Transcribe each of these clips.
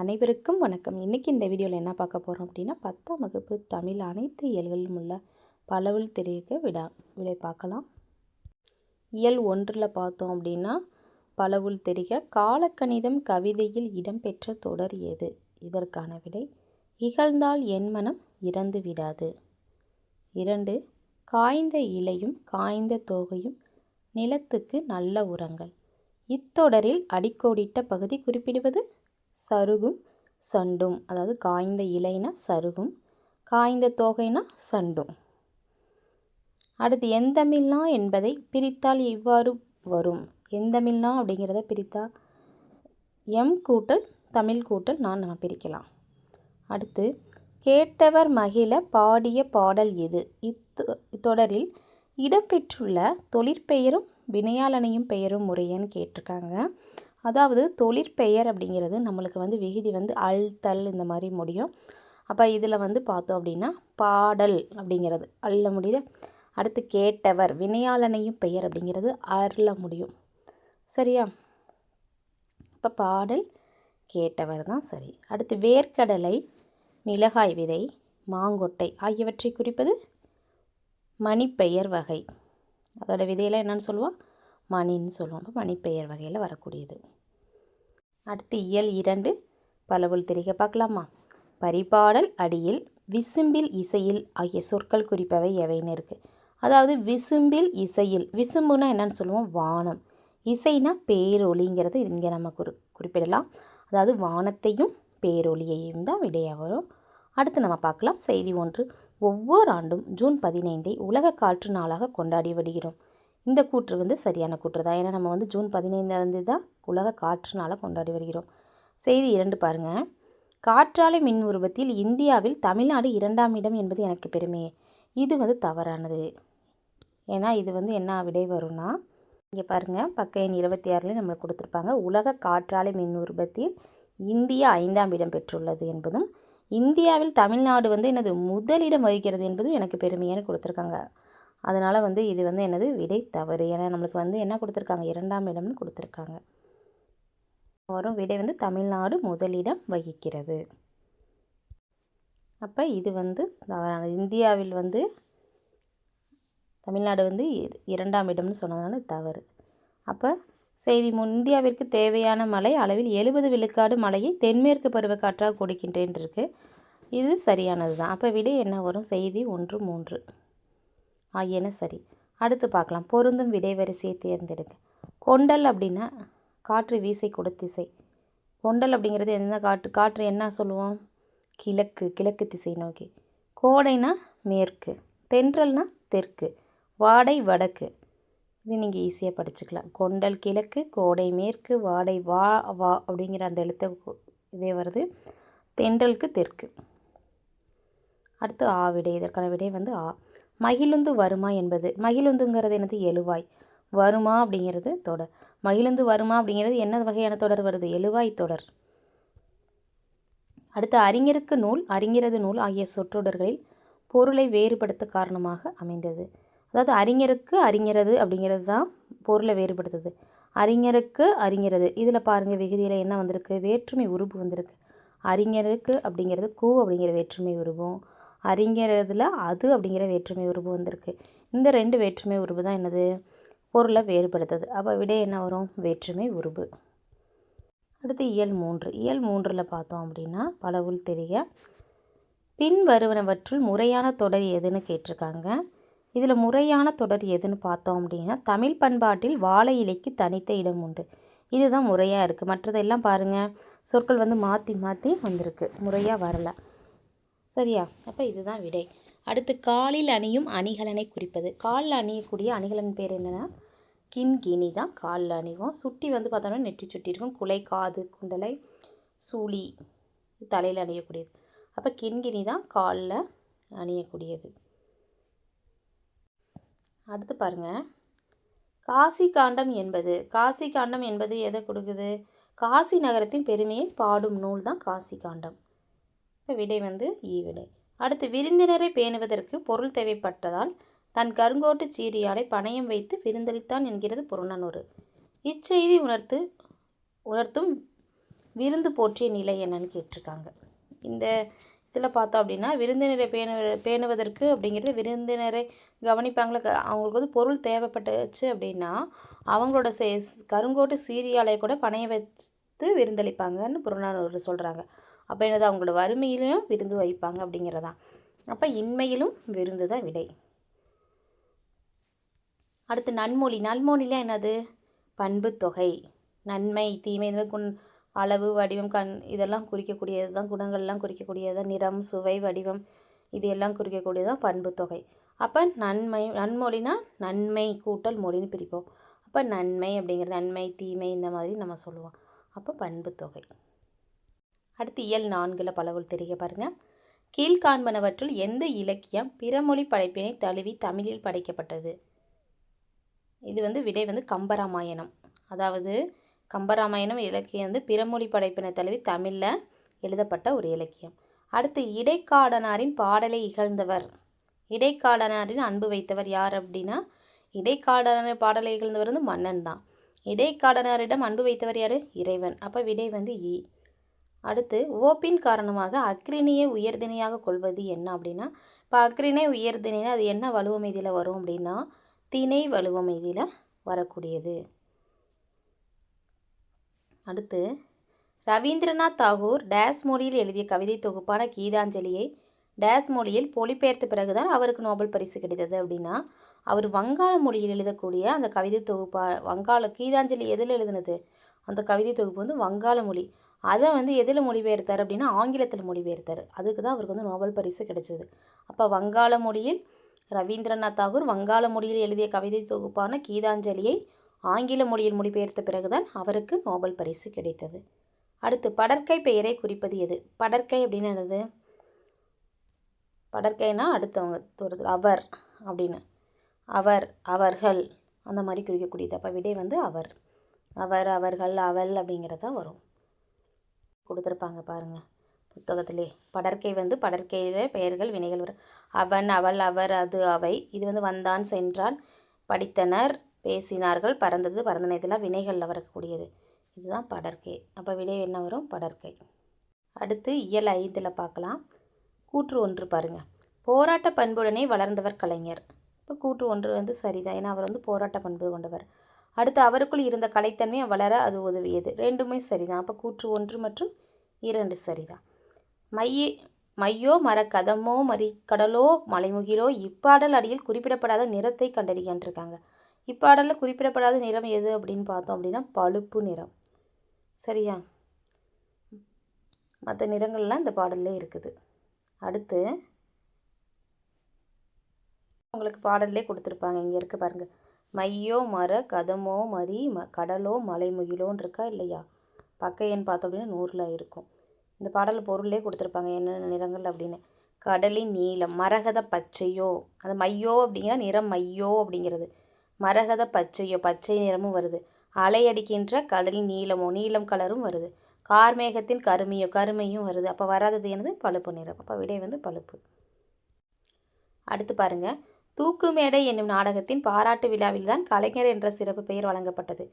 அனைவருக்கும் வணக்கம். இன்றைக்கி இந்த வீடியோவில் என்ன பார்க்க போகிறோம் அப்படின்னா பத்தாம் வகுப்பு தமிழ் அனைத்து இயல்களிலும் உள்ள பலவில் தெரிவிக்க விடா விடை பார்க்கலாம். இயல் ஒன்றில் பார்த்தோம் அப்படின்னா பலவுள் தெரிக காலக்கணிதம் கவிதையில் இடம்பெற்ற தொடர் எது இதற்கான விடை இகழ்ந்தால் என் மனம் இறந்து விடாது. இரண்டு காய்ந்த இலையும் காய்ந்த தோகையும் நிலத்துக்கு நல்ல உரங்கள். இத்தொடரில் அடிக்கோடிட்ட பகுதி குறிப்பிடுவது? சருகும் சண்டும். அதாவது காய்ந்த இலைனா சருகும் காய்ந்த தோகைனா சண்டும். அடுத்து எந்தமில்லா என்பதை பிரித்தால் இவ்வாறு வரும்? எந்தமில்லா அப்படிங்கிறத பிரித்தா எம் கூட்டல் தமிழ் கூட்டல் நான் நம்ம பிரிக்கலாம். அடுத்து கேட்டவர் மகிழ பாடிய பாடல் எது? இத்து இத்தொடரில் இடம்பெற்றுள்ள தொழிற்பெயரும் வினையாளனையும் பெயரும் முறையன்னு கேட்டிருக்காங்க. அதாவது தொழிற்பெயர் அப்படிங்கிறது நம்மளுக்கு வந்து விகுதி வந்து அல் தல் இந்த மாதிரி முடியும். அப்போ இதில் வந்து பார்த்தோம் அப்படின்னா பாடல் அப்படிங்கிறது. அல்ல முடியுது. அடுத்து கேட்டவர் வினையாளனையும் பெயர் அப்படிங்கிறது அருள முடியும். சரியா? இப்போ பாடல் கேட்டவர் தான் சரி. அடுத்து வேர்க்கடலை மிளகாய் விதை மாங்கொட்டை ஆகியவற்றை குறிப்பது மணிப்பெயர் வகை. அதோட விதையெல்லாம் என்னென்னு சொல்லுவோம்? மணின்னு சொல்லுவோம். அப்போ மணிப்பெயர் வகையில் வரக்கூடியது. அடுத்து இயல் இரண்டு பலவுள் தெரிக பார்க்கலாமா? பரிபாடல் அடியில் விசும்பில் இசையில் ஆகிய சொற்கள் குறிப்பவை எவைன்னு இருக்குது அதாவது விசும்பில் இசையில் விசும்புனா என்னன்னு சொல்லுவோம்? வானம். இசைனா பேரொலிங்கிறது இங்கே நம்ம குறி குறிப்பிடலாம். அதாவது வானத்தையும் பேரொலியையும் தான் விடையாக வரும். அடுத்து நம்ம பார்க்கலாம். செய்தி ஒன்று ஒவ்வொரு ஆண்டும் ஜூன் பதினைந்தை உலக காற்று நாளாக கொண்டாடி வருகிறோம். இந்த கூற்று வந்து சரியான கூற்று தான். ஏன்னா நம்ம வந்து ஜூன் பதினைந்தாந்தேதி தான் உலக காற்று நாளாக கொண்டாடி வருகிறோம். செய்தி இரண்டு பாருங்கள் காற்றாலை மின் உருவத்தில் இந்தியாவில் தமிழ்நாடு இரண்டாம் இடம் என்பது எனக்கு பெருமையே. இது வந்து தவறானது. ஏன்னா இது வந்து என்ன விடை வரும்னா இங்கே பாருங்கள் பக்க எண் இருபத்தி ஆறுலேயும் நம்மளுக்கு கொடுத்துருப்பாங்க. உலக காற்றாலை மின் உற்பத்தியில் இந்தியா ஐந்தாம் இடம் பெற்றுள்ளது என்பதும் இந்தியாவில் தமிழ்நாடு வந்து எனது முதலிடம் வகிக்கிறது என்பதும் எனக்கு பெருமையான கொடுத்துருக்காங்க. அதனால் வந்து இது வந்து என்னது? விடை தவறு. ஏன்னா நம்மளுக்கு வந்து என்ன கொடுத்துருக்காங்க? இரண்டாம் இடம்னு கொடுத்துருக்காங்க. வரும் விடை வந்து தமிழ்நாடு முதலிடம் வகிக்கிறது. அப்போ இது வந்து தவறானது இந்தியாவில் வந்து தமிழ்நாடு வந்து இரண்டாம் இடம்னு சொன்னதுனால தவறு. அப்போ செய்தி முன் இந்தியாவிற்கு தேவையான மழை அளவில் எழுபது விழுக்காடு மழையை தென்மேற்கு பருவக்காற்றாக கொடுக்கின்றேன் இருக்குது இது சரியானது தான் அப்போ விடை என்ன வரும்? செய்தி ஒன்று மூன்று. ஆகியன சரி. அடுத்து பார்க்கலாம். பொருந்தும் விடைவரிசையை தேர்ந்தெடுங்க தேர்ந்தெடுக்க. கொண்டல் அப்படின்னா காற்று வீசை திசை. கொண்டல் அப்படிங்கிறது எந்த காற்று காற்று என்ன சொல்லுவோம்? கிழக்கு கிழக்கு திசை நோக்கி. கோடைனா மேற்கு தென்றல்னா தெற்கு வாடை வடக்கு. இது நீங்கள் ஈஸியாக படிச்சுக்கலாம். கொண்டல் கிழக்கு கோடை மேற்கு வாடை வா வா அப்படிங்கிற அந்த எழுத்து இதே வருது. தென்றலுக்கு தெற்கு. அடுத்து ஆ விடை. இதற்கான விடை வந்து ஆ. மகிழுந்து வருமா என்பது. மகிழுந்துங்கிறது என்னது? எழுவாய். வருமா அப்படிங்கிறது தொடர். மகிழுந்து வருமா அப்படிங்கிறது என்ன வகையான தொடர் வருது? எழுவாய் தொடர். அடுத்து அறிஞருக்கு நூல் அறிஞரது நூல் ஆகிய சொற்றொடர்களில் பொருளை வேறுபடுத்த காரணமாக அமைந்தது. அதாவது அறிஞருக்கு அறிஞரது அப்படிங்கிறது தான் பொருளை வேறுபடுத்துது. அறிஞருக்கு அறிஞரது. இதில் பாருங்கள் விகுதியில் என்ன வந்திருக்கு? வேற்றுமை உருபு வந்திருக்கு. அறிஞருக்கு அப்படிங்கிறது கூ அப்படிங்கிற வேற்றுமை உருவம் அறிஞரதில் அது அப்படிங்கிற வேற்றுமை உருவு வந்திருக்கு. இந்த ரெண்டு வேற்றுமை உருவு தான் என்னது? பொருளை வேறுபடுத்துது. அப்போ விட என்ன வரும்? வேற்றுமை உருவு அடுத்து இயல் மூன்று. இயல் மூன்றில் பார்த்தோம் அப்படின்னா பலவுள் தெரிய பின் வருவனவற்றுள் முறையான தொடர் எதுன்னு கேட்டிருக்காங்க. இதில் முறையான தொடர் எதுன்னு பார்த்தோம் அப்படின்னா தமிழ் பண்பாட்டில் வாழை இலைக்கு தனித்த இடம் உண்டு. இதுதான் முறையாக இருக்குது மற்றதெல்லாம் பாருங்கள் சொற்கள் வந்து மாற்றி மாற்றி வந்திருக்கு. முறையாக வரலை. சரியா? அப்போ இதுதான் விடை. அடுத்து காலில் அணியும் அணிகலனை குறிப்பது. காலில் அணியக்கூடிய அணிகலன் பேர் என்னென்னா? கின்கினி தான் காலில் அணிவோம். சுட்டி வந்து பார்த்தோம்னா நெற்றி சுட்டி இருக்கும். குலை காது குண்டலை சூளி தலையில் அணியக்கூடியது. அப்போ கின்கினி தான் காலில் அணியக்கூடியது. அடுத்து பாருங்கள் காசி காண்டம் என்பது. காசி காண்டம் என்பது எதை கொடுக்குது? காசி நகரத்தின் பெருமையை பாடும் நூல் தான் காசி காண்டம். இப்போ விடை வந்து ஈ விடை. அடுத்து விருந்தினரை பேணுவதற்கு பொருள் தேவைப்பட்டதால் தன் கருங்கோட்டு சீரியாடை பணயம் வைத்து விருந்தளித்தான் என்கிறது புறநானூறு. இச்செய்தி உணர்த்து உணர்த்தும் விருந்து போற்றிய நிலை என்னன்னு கேட்டிருக்காங்க. இந்த இதில் பார்த்தோம் அப்படின்னா விருந்தினரை பேணு பேணுவதற்கு அப்படிங்கிறது விருந்தினரை கவனிப்பாங்களே அவங்களுக்கு வந்து பொருள் தேவைப்பட்டுச்சு அப்படின்னா அவங்களோட சே கருங்கோட்டு சீரியாலை கூட பணைய வைத்து விருந்தளிப்பாங்கன்னு புறநானூறு சொல்கிறாங்க அப்போ என்னது? அவங்களோட வறுமையிலையும் விருந்து வைப்பாங்க அப்படிங்கிறதான். அப்போ இன்மையிலும் விருந்து தான் விடை. அடுத்து நன்மொழி. நன்மொழிலாம் என்னது? பண்பு தொகை. நன்மை தீமை இந்த மாதிரி குண் அளவு வடிவம் கண் இதெல்லாம் குறிக்கக்கூடியது தான். குணங்கள்லாம் குறிக்கக்கூடியது தான். நிறம் சுவை வடிவம் இது எல்லாம் குறிக்கக்கூடியது தான் பண்பு தொகை. அப்போ நன்மை நன்மொழினா நன்மை கூட்டல் மொழின்னு பிரிப்போம். அப்போ நன்மை அப்படிங்கிற நன்மை தீமை இந்த மாதிரி நம்ம சொல்லுவோம். அப்போ பண்பு தொகை. அடுத்து இயல் நான்கில் பலவுள் தெரிய பாருங்கள் கீழ்காண்பனவற்றுள் எந்த இலக்கியம் பிறமொழி படைப்பினை தழுவி தமிழில் படைக்கப்பட்டது? இது வந்து விடை வந்து கம்பராமாயணம். அதாவது கம்பராமாயணம் இலக்கியம் வந்து பிறமொழி படைப்பினை தழுவி தமிழில் எழுதப்பட்ட ஒரு இலக்கியம். அடுத்து இடைக்காடனாரின் பாடலை இகழ்ந்தவர். இடைக்காடனாரின் அன்பு வைத்தவர் யார் அப்படின்னா இடைக்காடனார் பாடலை இகழ்ந்தவர் வந்து மன்னன் தான். இடைக்காடனாரிடம் அன்பு வைத்தவர் யார்? இறைவன். அப்போ விடை வந்து ஈ அடுத்து ஓப்பின் காரணமாக அக்ரிணியை உயர்திணையாக கொள்வது என்ன அப்படின்னா இப்போ அக்ரிணை உயர்திணைனா அது என்ன வலுவமைதியில் வரும் அப்படின்னா திணை வலுவமைதியில் வரக்கூடியது. அடுத்து ரவீந்திரநாத் தாகூர் டேஸ் மொழியில் எழுதிய கவிதை தொகுப்பான கீதாஞ்சலியை டேஸ் மொழியில் மொழிபெயர்த்த பிறகுதான் அவருக்கு நோபல் பரிசு கிடைத்தது அப்படின்னா அவர் வங்காள மொழியில் எழுதக்கூடிய அந்த கவிதை தொகுப்பா வங்காள கீதாஞ்சலி எதில் எழுதுனது? அந்த கவிதை தொகுப்பு வந்து வங்காள மொழி. அதை வந்து எதில் மொழிபெயர்த்தார் அப்படின்னா ஆங்கிலத்தில் மொழிபெயர்த்தார். அதுக்கு தான் அவருக்கு வந்து நோபல் பரிசு கிடைச்சது. அப்போ வங்காள மொழியில் ரவீந்திரநாத் தாகூர் வங்காள மொழியில் எழுதிய கவிதை தொகுப்பான கீதாஞ்சலியை ஆங்கில மொழியில் மொழிபெயர்த்த பிறகுதான் அவருக்கு நோபல் பரிசு கிடைத்தது. அடுத்து படற்கை பெயரை குறிப்பது எது? படற்கை அப்படின்னு என்னது? படற்கைனா அடுத்தவங்க தோறுதல் அவர் அப்படின்னு. அவர் அவர்கள் அந்த மாதிரி குறிக்கக்கூடியது. அப்போ விடை வந்து அவர். அவர் அவர்கள் அவள் அப்படிங்கிறது தான் வரும். கொடுத்துருப்பாங்க பாருங்கள் புத்தகத்திலே. படற்கை வந்து படற்கையில பெயர்கள் வினைகள் வரும். அவன் அவள் அவர் அது அவை. இது வந்து வந்தான் சென்றான். படித்தனர் பேசினார்கள் பறந்தது பறந்தன. இதெல்லாம் வினைகளில் வரக்கூடியது. இதுதான் படற்கை. அப்போ விடை என்ன வரும்? படற்கை. அடுத்து இயல் ஐந்தில் பார்க்கலாம். கூற்று ஒன்று பாருங்கள் போராட்ட பண்புடனே வளர்ந்தவர் கலைஞர். இப்போ கூற்று ஒன்று வந்து சரிதான். ஏன்னா அவர் வந்து போராட்ட பண்பு கொண்டவர். அடுத்து அவருக்குள் இருந்த கலைத்தன்மை வளர அது உதவியது. ரெண்டுமே சரிதான். அப்போ கூற்று ஒன்று மற்றும் இரண்டு சரிதான். மைய மையோ மர கதமோ மரி கடலோ மலைமுகிலோ இப்பாடல் அடியில் குறிப்பிடப்படாத நிறத்தை கண்டறியான்ருக்காங்க இப்பாடலில் குறிப்பிடப்படாத நிறம் எது அப்படின்னு பார்த்தோம் அப்படின்னா பழுப்பு நிறம். சரியா? மற்ற நிறங்கள்லாம் இந்த பாடல்லே இருக்குது. அடுத்து உங்களுக்கு பாடல்லே கொடுத்துருப்பாங்க. இங்கே இருக்க பாருங்கள் மையோ மர கதமோ மரி ம கடலோ மலைமுகிலோன்னு இருக்கா இல்லையா? பக்க எண் பார்த்தோம் அப்படின்னா நூறில் இருக்கும். இந்த பாடல் பொருளே கொடுத்துருப்பாங்க என்னென்ன நிறங்கள் அப்படின்னு. கடலின் நீளம் மரகத பச்சையோ அது மையோ அப்படிங்கிற நிறம் மையோ அப்படிங்கிறது. மரகத பச்சையோ பச்சை நிறமும் வருது. அலையடிக்கின்ற கடலின் நீளமோ நீலம் கலரும் வருது. கார்மேகத்தின் கருமையோ கருமையும் வருது. அப்போ வராதது என்னது? பழுப்பு நிறம். அப்போ விடை வந்து பழுப்பு. அடுத்து பாருங்கள் தூக்குமேடை என்னும் நாடகத்தின் பாராட்டு விழாவில் தான் கலைஞர் என்ற சிறப்பு பெயர் வழங்கப்பட்டது.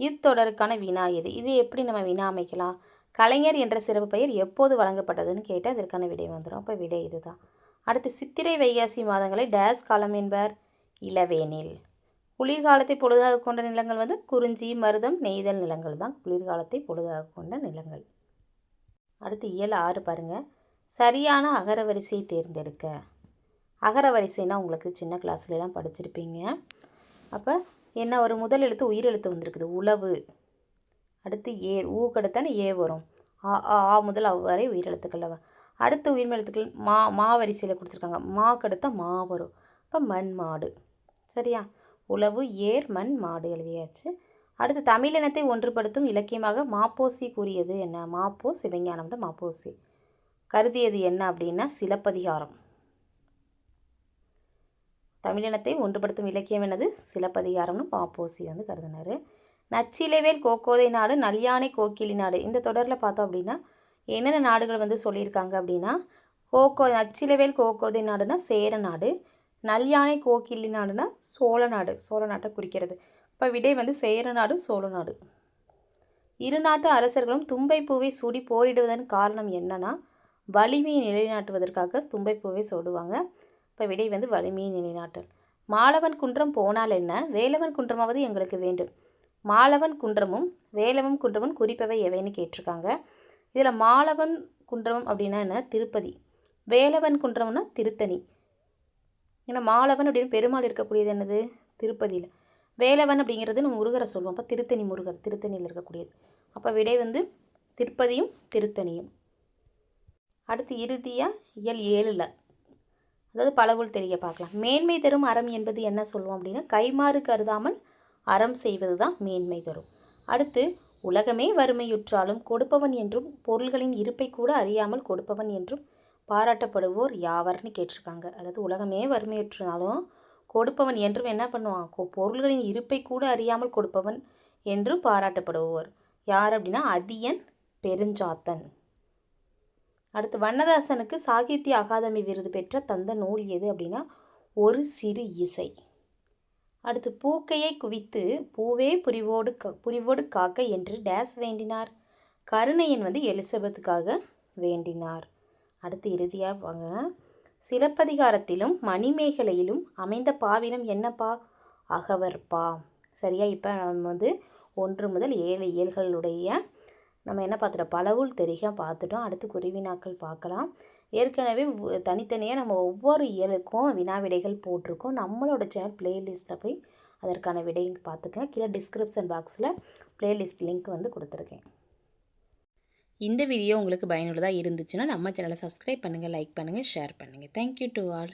இத்தொடருக்கான வினா இது இது எப்படி நம்ம வினா அமைக்கலாம்? கலைஞர் என்ற சிறப்பு பெயர் எப்போது வழங்கப்பட்டதுன்னு கேட்டால் அதற்கான விடை வந்துடும் அப்போ விடை இதுதான். அடுத்து சித்திரை வைகாசி மாதங்களை டேஸ் காலம் என்பார். இளவேனில். குளிர்காலத்தை பொழுதாக கொண்ட நிலங்கள் வந்து குறிஞ்சி மருதம் நெய்தல் நிலங்கள் தான். குளிர்காலத்தை பொழுதாக கொண்ட நிலங்கள். அடுத்து இயல் ஆறு பாருங்கள் சரியான அகரவரிசையை தேர்ந்தெடுக்க. அகர வரிசைனா உங்களுக்கு சின்ன கிளாஸ்லலாம் படிச்சிருப்பீங்க. அப்போ என்ன ஒரு முதல் எழுத்து உயிர் எழுத்து வந்திருக்குது. உழவு அடுத்து ஏ ஊக்கடுத்தானே ஏ வரும். ஆ ஆ ஆ முதல் அவ்வாறே வரை உயிரெழுத்துக்கள் அவ. அடுத்து உயிர் எழுத்துக்கள் மா மா வரிசையில் கொடுத்துருக்காங்க. மாக்கு அடுத்தா மா வரும். அப்போ மண் மாடு. சரியா? உழவு ஏர் மண் மாடு எழுதியாச்சு. அடுத்து தமிழினத்தை ஒன்றுபடுத்தும் இலக்கியமாக மாப்போசி கூறியது என்ன? மாப்போ சிவஞானம் தான் மாப்போசி. கருதியது என்ன அப்படின்னா சிலப்பதிகாரம். தமிழினத்தை ஒன்றுபடுத்தும் இலக்கியம் எனது சிலப்பதிகாரம்னு மாப்போசி வந்து கருதினார். நச்சிலைவேல் கோக்கோதை நாடு நல்யானை கோக்கிலி நாடு. இந்த தொடரில் பார்த்தோம் அப்படின்னா என்னென்ன நாடுகள் வந்து சொல்லியிருக்காங்க அப்படின்னா கோக்கோ நச்சிலைவேல் கோக்கோதை நாடுனா சேர நாடு நல்யானை கோக்கிலி நாடுனா சோழ நாடு சோழ நாட்டை குறிக்கிறது. இப்போ விடை வந்து சேர நாடு சோழ நாடு. இரு நாட்டு அரசர்களும் தும்பை பூவை சூடி போரிடுவதன் காரணம் என்னன்னா வலிமையை நிலைநாட்டுவதற்காக தும்பை பூவை சூடுவாங்க. இப்போ விடை வந்து வலிமையை நிலைநாட்டல். மாலவன் குன்றம் போனால் என்ன? வேலவன் குன்றமாவது எங்களுக்கு வேண்டும். மாலவன் குன்றமும் வேலவன் குன்றமும் குறிப்பவை எவைன்னு கேட்டிருக்காங்க. இதில் மாலவன் குன்றம் அப்படின்னா என்ன? திருப்பதி. வேலவன் குன்றம்னா திருத்தணி. ஏன்னா மாலவன் அப்படின்னு பெருமாள் இருக்கக்கூடியது என்னது? திருப்பதியில். வேலவன் அப்படிங்கிறது நம்ம முருகரை சொல்லுவோம். அப்போ திருத்தணி முருகர் திருத்தணியில் இருக்கக்கூடியது. அப்போ விடை வந்து திருப்பதியும் திருத்தணியும். அடுத்து இறுதியாக இயல் ஏழில். அதாவது பலவுள் தெரிய பார்க்கலாம். மேன்மை தரும் அறம் என்பது என்ன சொல்லுவோம் அப்படின்னா கைமாறு கருதாமல் அறம் செய்வது தான் மேன்மை தரும். அடுத்து உலகமே வறுமையுற்றாலும் கொடுப்பவன் என்றும் பொருள்களின் இருப்பை கூட அறியாமல் கொடுப்பவன் என்றும் பாராட்டப்படுவோர் யாவர்னு கேட்டிருக்காங்க. அதாவது உலகமே வறுமையுற்றாலும் கொடுப்பவன் என்றும் என்ன பண்ணுவான்? பொருள்களின் இருப்பை கூட அறியாமல் கொடுப்பவன் என்றும் பாராட்டப்படுவோர். யார் அப்படின்னா அதியன் பெருஞ்சாத்தன். அடுத்து வண்ணதாசனுக்கு சாகித்ய அகாதமி விருது பெற்ற தந்த நூல் எது அப்படின்னா ஒரு சிறு இசை. அடுத்து பூக்கையை குவித்து பூவே புரிவோடு க புரிவோடு காக்க என்று டேஸ் வேண்டினார். கருணையன் வந்து எலிசபெத்துக்காக வேண்டினார். அடுத்து இறுதியாக வாங்க. சிலப்பதிகாரத்திலும் மணிமேகலையிலும் அமைந்த பாவினம் என்னப்பா? அகவற்பா. சரியா இப்போ நம்ம வந்து ஒன்று முதல் ஏழு இயல்களுடைய நம்ம என்ன பார்த்துட்டோம்? பலவுள் தெரிக பார்த்துட்டோம். அடுத்து குருவினாக்கள் பார்க்கலாம். ஏற்கனவே தனித்தனியாக நம்ம ஒவ்வொரு இயலுக்கும் வினா விடைகள் போட்டிருக்கோம். நம்மளோட சேனல் பிளேலிஸ்ட்டில் போய் அதற்கான விடை பார்த்துக்கங்க. கீழே டிஸ்கிரிப்ஷன் பாக்ஸில் பிளேலிஸ்ட் லிங்க் வந்து கொடுத்துருக்கேன். இந்த வீடியோ உங்களுக்கு பயனுள்ளதாக இருந்துச்சுன்னா நம்ம சேனலை சப்ஸ்கிரைப் பண்ணுங்கள் லைக் பண்ணுங்கள் ஷேர் பண்ணுங்கள் தேங்க்யூ டு ஆல்